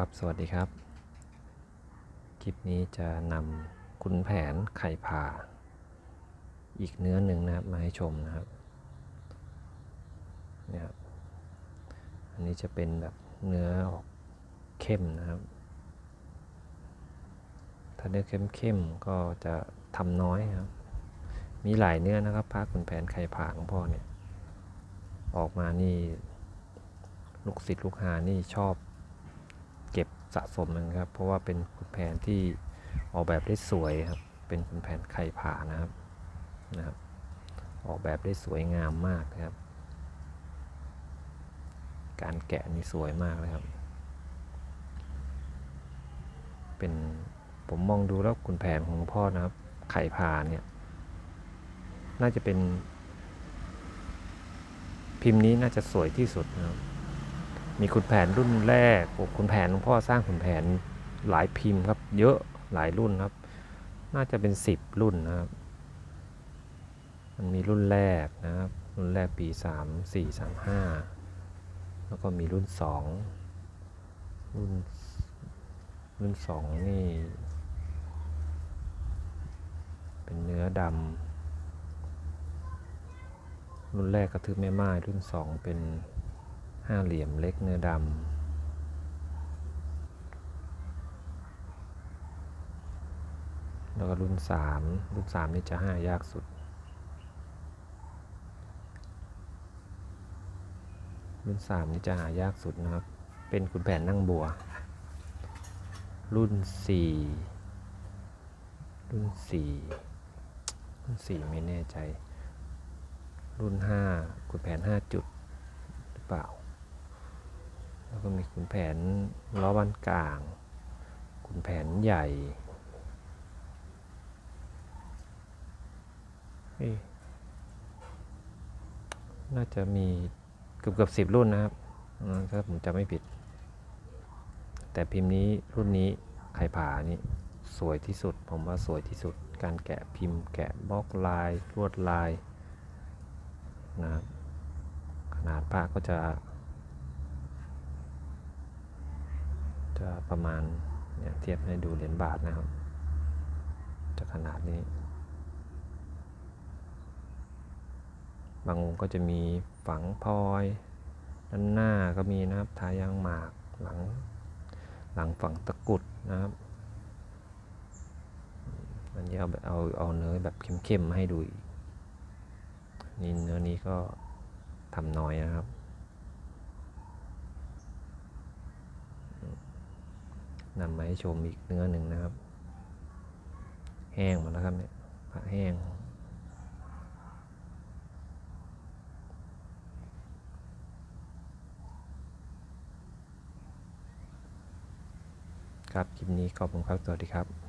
ครับสวัสดีครับ คลิปนี้จะนำคุณแผนไข่ผ่า อีกเนื้อหนึ่งนะครับมาให้ชมนะครับเนี่ยครับอันนี้จะเป็นแบบเนื้อออกเข้มนะครับ ถ้าเนื้อเข้มๆก็จะทำน้อยครับ มีหลายเนื้อนะครับพระคุณแผนไข่ผ่าของพ่อเนี่ยออกมานี่ลูกศิษย์ลูกหานี่ชอบ สะสมนะครับ เพราะว่าเป็นขุนแผนที่ออกแบบได้สวยครับ เป็นขุนแผนไข่ผ่านะครับนะครับ ออกแบบได้สวยงามมากครับ การแกะนี่สวยมากเลยครับ เป็นผมมองดูแล้วขุนแผนของพ่อนะครับ ไข่ผ่าเนี่ย น่าจะเป็น พิมพ์นี้น่าจะสวยที่สุดนะครับ มีขุนแผนรุ่นแรกโอ้ขุนแผนหลวงพ่อสร้างขุนแผนหลายพิมพ์ครับ เยอะหลายรุ่นครับ น่าจะเป็นสิบรุ่นนะครับ มันมีรุ่นแรกนะครับ รุ่นแรกปีสามสี่สามห้าแล้วก็มีรุ่นสองรุ่นรุ่นสองนี่ เป็นเนื้อดำรุ่นแรกกระทึบแม่ไม้รุ่นสองเป็น ห้าเหลี่ยมเล็กเนื้อดำแล้วก็รุ่นสามรุ่นสามนี่จะห้ายากสุด รุ่นสามนี่จะหายากสุดนะครับ เป็นขุนแผนนั่งบัว รุ่นสี่รุ่นสี่รุ่นสี่ไม่แน่ใจ รุ่นห้าขุนแผนห้าจุดหรือเปล่า ก็มีขุนแผนล้อบ้านกลาง ขุนแผนใหญ่น่าจะมีเกือบเกือบสิบรุ่นนะครับถ้าผมจำไม่ผิด แต่พิมพ์นี้รุ่นนี้ไข่ผานี่สวยที่สุด ผมว่าสวยที่สุด การแกะพิมพ์ แกะบล็อกลายลวดลายนะครับขนาดผ้าก็จะ จะประมาณเนี่ยเทียบให้ดูเหรียญบาทนะครับ จะขนาดนี้ บางองค์ก็จะมีฝังพลอย ด้านหน้าก็มีนะครับทายางหมากหลังหลังฝังตะกุดนะครับอันนี้เอาเอาเอาเนื้อแบบเข้มๆให้ดูนี่เนื้อนี้ก็ทำน้อยนะครับ นำมาให้ชมอีกเนื้อหนึ่งนะครับ แห้งหมดแล้วครับเนี่ยผักแห้ง ครับคลิปนี้ขอบคุณครับสวัสดีครับ